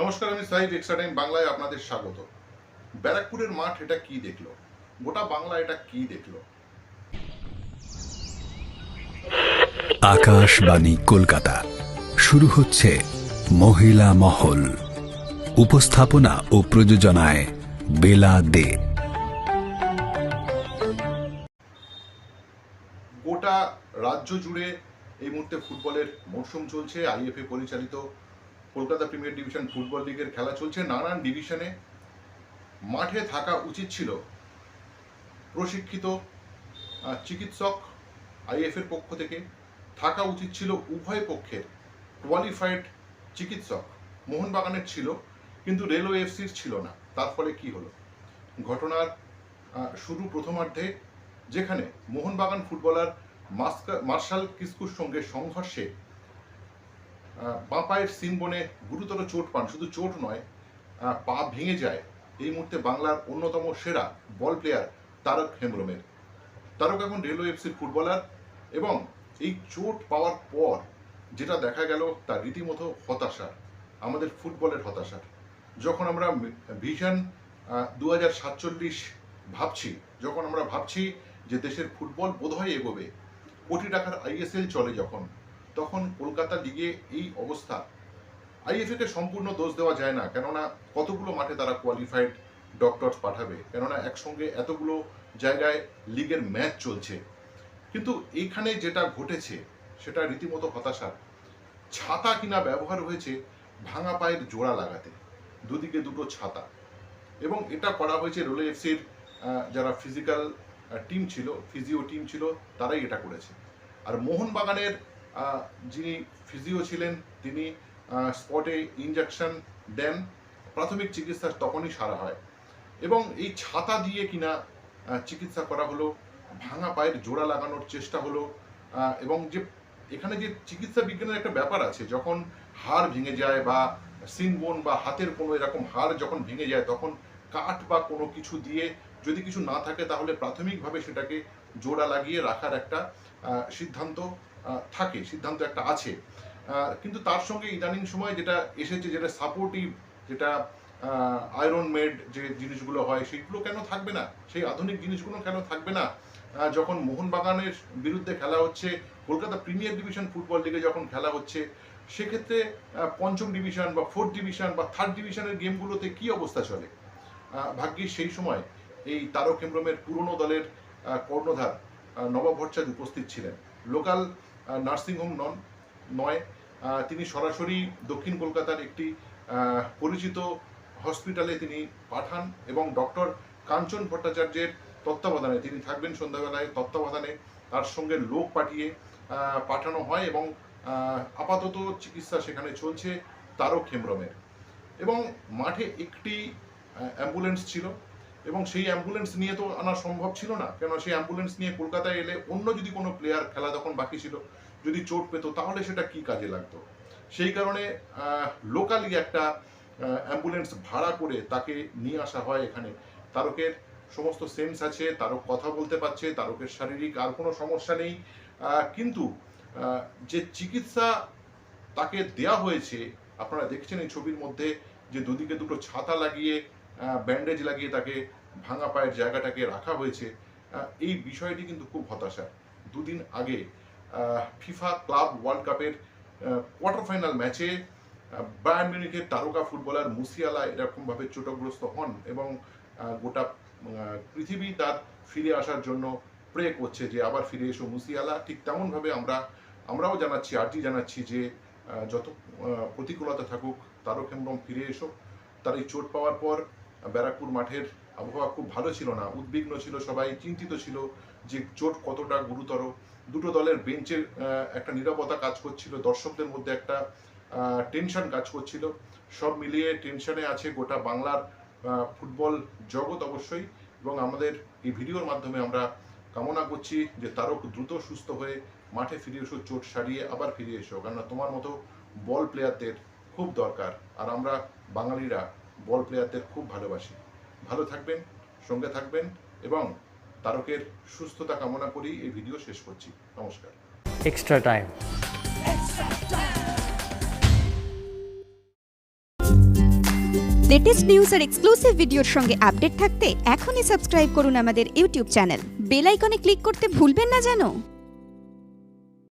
নমস্কার আমি Sahib extra time বাংলায় আপনাদের স্বাগত। ব্যারাকপুরের মাঠ এটা কি দেখল? গোটা বাংলা এটা কি দেখল? আকাশবাণী কলকাতা। শুরু হচ্ছে মহিলা মহল। উপস্থাপনা ও প্রযোজনায় বেলা দে। গোটা রাজ্য জুড়ে এই মুহূর্তে ফুটবলের মরশুম চলছে। আইএফএ পরিচালিত কলকাতা প্রিমিয়ার ডিভিশন ফুটবল লিগের খেলা চলছে। নানান ডিভিশনে মাঠে থাকা উচিত ছিল প্রশিক্ষিত চিকিৎসক আইএফের পক্ষ থেকে। থাকা উচিত ছিল উভয় পক্ষের কোয়ালিফাইড চিকিৎসক। মোহনবাগানের ছিল, কিন্তু রেলওয়ে এফসির ছিল না। তার ফলে কি হলো? ঘটনার শুরু প্রথমার্ধে যেখানে মোহনবাগান ফুটবলার মার্শাল কিস্কুর সঙ্গে সংঘর্ষে বাঁ পায়ের সিন বনে গুরুতর চোট পান, শুধু চোট নয় পা ভেঙে যায়। এই মুহূর্তে বাংলার অন্যতম সেরা বল প্লেয়ার তারক হেমব্রমের। তারক এখন রেলওয়ে এফসির ফুটবলার এবং এই চোট পাওয়ার পর যেটা দেখা গেল, তা রীতিমতো হতাশার, আমাদের ফুটবলের হতাশার। যখন আমরা ভিশন দু হাজার সাতচল্লিশ ভাবছি, যখন আমরা ভাবছি যে দেশের ফুটবল বোধহয় এগোবে, কোটি টাকার আইএসএল চলে যখন তখন কলকাতা লিগে এই অবস্থা। আইএফএ কে সম্পূর্ণ দোষ দেওয়া যায় না, কেননা কতগুলো মাঠে তারা কোয়ালিফাইড ডক্টরস পাঠাবে, কেননা একসঙ্গে এতগুলো জায়গায় লিগের ম্যাচ চলছে। কিন্তু এইখানে যেটা ঘটেছে, সেটা রীতিমতো হতাশার ছাতা কিনা ব্যবহার হয়েছে ভাঙা পায়ের জোড়া লাগাতে, দুদিকে দুটো ছাতা। এবং এটা করা হয়েছে রোলে এফসির যারা ফিজিক্যাল টিম ছিল ফিজিও টিম ছিল, তারাই এটা করেছে। আর মোহনবাগানের যিনি ফিজিও ছিলেন, তিনি স্পটে ইনজেকশন দেন, প্রাথমিক চিকিৎসা তখনই সারা হয়। এবং এই ছাতা দিয়ে কিনা চিকিৎসা করা হলো, ভাঙা পায়ের জোড়া লাগানোর চেষ্টা হলো এবং যে, এখানে যে চিকিৎসা বিজ্ঞানের একটা ব্যাপার আছে, যখন হাড় ভেঙে যায় বা সিনবোন বা হাতের কোনো এরকম হাড় যখন ভেঙে যায়, তখন কাঠ বা কোনো কিছু দিয়ে যদি কিছু না থাকে, তাহলে প্রাথমিকভাবে সেটাকে জোড়া লাগিয়ে রাখার একটা সিদ্ধান্ত। থাকে সিদ্ধান্ত একটা আছে। কিন্তু তার সঙ্গে ইদানিং সময় যেটা এসেছে যেটা সাপোর্টিভ যেটা আয়রন মেড যে জিনিসগুলো হয় সেগুলো কেন থাকবে না? সেই আধুনিক জিনিসগুলো কেন থাকবে না? যখন মোহনবাগানের বিরুদ্ধে খেলা হচ্ছে কলকাতা প্রিমিয়ার ডিভিশন ফুটবল লিগে যখন খেলা হচ্ছে সেক্ষেত্রে পঞ্চম ডিভিশন বা ফোর্থ ডিভিশন বা থার্ড ডিভিশনের গেমগুলোতে কি অবস্থা চলে? আহ, ভাগ্যিস সেই সময় এই তারক হেমব্রমের পুরনো দলের কর্ণধার নবাব ভট্টাচার্য উপস্থিত ছিলেন। লোকাল নার্সিংহোম নন, নয় তিনি সরাসরি দক্ষিণ কলকাতার একটি পরিচিত হসপিটালে তিনি পাঠান এবং ডক্টর কাঞ্চন ভট্টাচার্যের তত্ত্বাবধানে তিনি থাকবেন সন্ধ্যাবেলায়, তত্ত্বাবধানে তার সঙ্গে লোক পাঠিয়ে পাঠানো হয় এবং আপাতত চিকিৎসা সেখানে চলছে তারক হেমব্রমের। এবং মাঠে একটি অ্যাম্বুলেন্স ছিল এবং সেই অ্যাম্বুলেন্স নিয়ে তো আনা সম্ভব ছিল না। কেন সেই অ্যাম্বুলেন্স নিয়ে কলকাতায় এলে অন্য যদি কোনো প্লেয়ার খেলা তখন বাকি ছিল, যদি চোট পেতো, তাহলে সেটা কি কাজে লাগতো? সেই কারণে লোকালি একটা অ্যাম্বুলেন্স ভাড়া করে তাকে নিয়ে আসা হয় এখানে। তারকের সমস্ত সেন্স আছে, তারক কথা বলতে পারছে, তারকের শারীরিক আর কোনো সমস্যা নেই। কিন্তু যে চিকিৎসা তাকে দেয়া হয়েছে, আপনারা দেখছেন এই ছবির মধ্যে যে দুদিকে দুটো ছাতা লাগিয়ে ব্যান্ডেজ লাগিয়ে তাকে ভাঙা পায়ের জায়গাটাকে রাখা হয়েছে। এই বিষয়টি কিন্তু খুব হতাশার। দুদিন আগে ফিফা ক্লাব ওয়ার্ল্ড কাপের কোয়ার্টার ফাইনাল ম্যাচে বায়ার্ন মিউনিখের তারকা ফুটবলার মুসিয়ালা এরকমভাবে চোটগ্রস্ত হন এবং গোটা পৃথিবী তার ফিরে আসার জন্য প্রে করছে যে আবার ফিরে এসো মুসিয়ালা। ঠিক তেমনভাবে আমরা, আমরাও জানাচ্ছি, আর্জি জানাচ্ছি যে যত প্রতিকূলতা থাকুক তারক হেমব্রম ফিরে এসো। তার এই চোট পাওয়ার পর ব্যারাকপুর মাঠের আবহাওয়া খুব ভালো ছিল না, উদ্বিগ্ন ছিল সবাই, চিন্তিত ছিল যে চোট কতটা গুরুতর। দুটো দলের বেঞ্চের একটা নিরাপত্তা কাজ করছিল, দর্শকদের মধ্যে একটা টেনশন কাজ করছিল। সব মিলিয়ে টেনশনে আছে গোটা বাংলার ফুটবল জগৎ অবশ্যই এবং আমাদের এই ভিডিওর মাধ্যমে আমরা কামনা করছি যে তারক দ্রুত সুস্থ হয়ে মাঠে ফিরে এসো, চোট সারিয়ে আবার ফিরে এসো। কেননা তোমার মতো বল প্লেয়ারদের খুব দরকার। আর আমরা বাঙালিরা বল প্লেয়ারদের খুব ভালোবাসি। ভালো থাকবেন সঙ্গে থাকবেন এবং তারকের সুস্থতা কামনা করি এই ভিডিও শেষ করছি। নমস্কার। এক্সট্রা টাইম লেটেস্ট নিউজ আর এক্সক্লুসিভ ভিডিওর সঙ্গে আপডেট থাকতে এখনই সাবস্ক্রাইব করুন আমাদের ইউটিউব চ্যানেল বেল আইকনে ক্লিক করতে ভুলবেন না জানো